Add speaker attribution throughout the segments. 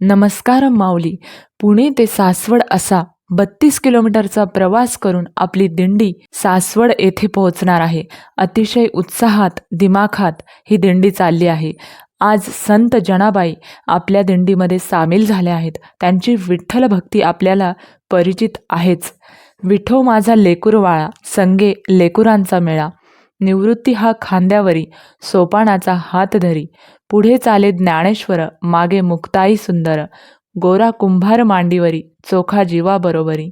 Speaker 1: नमस्कार माऊली. पुणे ते सासवड असा बत्तीस किलोमीटरचा प्रवास करून आपली दिंडी सासवड येथे पोहोचणार आहे. अतिशय उत्साहात दिमाखात ही दिंडी चालली आहे. आज संत जनाबाई आपल्या दिंडीमध्ये सामील झाल्या आहेत. त्यांची विठ्ठल भक्ती आपल्याला परिचित आहेच. विठो माझा लेकूरवाळा संगे लेकुरांचा मेळा. निवृत्ती हा खांद्यावरी सोपानाचा हात धरी. पुढे चाले ज्ञानेश्वर मागे मुक्ताई सुंदर. गोरा कुंभार मांडीवरी चोखा जीवाबरोबरी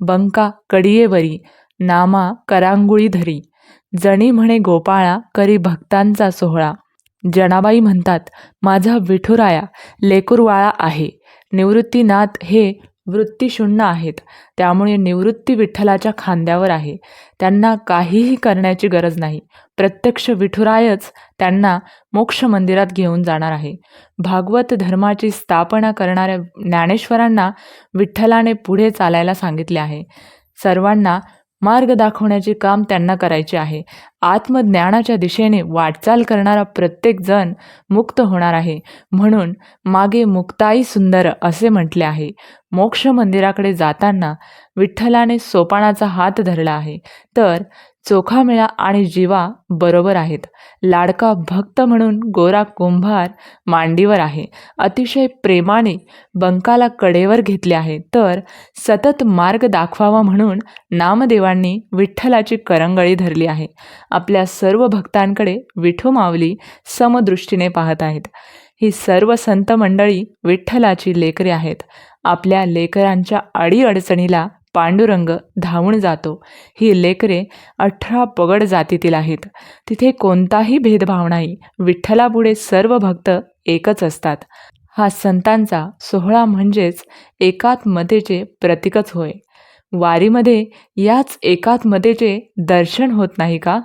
Speaker 1: बंका कडियेवरी नामा करांगुळी धरी. जणी म्हणे गोपाळा करी भक्तांचा सोहळा. जनाबाई म्हणतात माझा विठुराया लेकुरवाळा आहे. निवृत्तीनाथ हे वृत्तीशून्य आहेत. त्यामुळे निवृत्ती विठ्ठलाच्या खांद्यावर आहे. त्यांना काहीही करण्याची गरज नाही. प्रत्यक्ष विठुरायच त्यांना मोक्ष मंदिरात घेऊन जाणार आहे. भागवत धर्माची स्थापना करणाऱ्या ज्ञानेश्वरांना विठ्ठलाने पुढे चालायला सांगितले आहे. सर्वांना मार्ग दाखवण्याचे काम त्यांना करायचे आहे. आत्मज्ञानाच्या दिशेने वाटचाल करणारा प्रत्येक जण मुक्त होणार आहे. म्हणून मागे मुक्ताई सुंदर असे म्हटले आहे. मोक्ष मंदिराकडे जाताना विठ्ठलाने सोपानाचा हात धरला आहे. तर चोखामेळा आणि जीवा बरोबर आहेत. लाडका भक्त म्हणून गोरा कुंभार मांडीवर आहे. अतिशय प्रेमाने बंकाला कडेवर घेतले आहे. तर सतत मार्ग दाखवावा म्हणून नामदेवांनी विठ्ठलाची करंगळी धरली आहे. आपल्या सर्व भक्तांकडे विठू माऊली समदृष्टीने पाहत आहेत. ही सर्व संत मंडळी विठ्ठलाची लेकरे आहेत. आपल्या लेकरांच्या अडीअडचणीला पांडुरंग धावून जातो. ही लेकरे अठरा पगड जातीतील आहेत. तिथे कोणताही भेदभाव नाही. विठ्ठलापुढे सर्व भक्त एकच असतात. हा संतांचा सोहळा म्हणजेच एकात्मतेचे प्रतीकच होय. वारीमध्ये याच एकात्मतेचे दर्शन होत नाही का?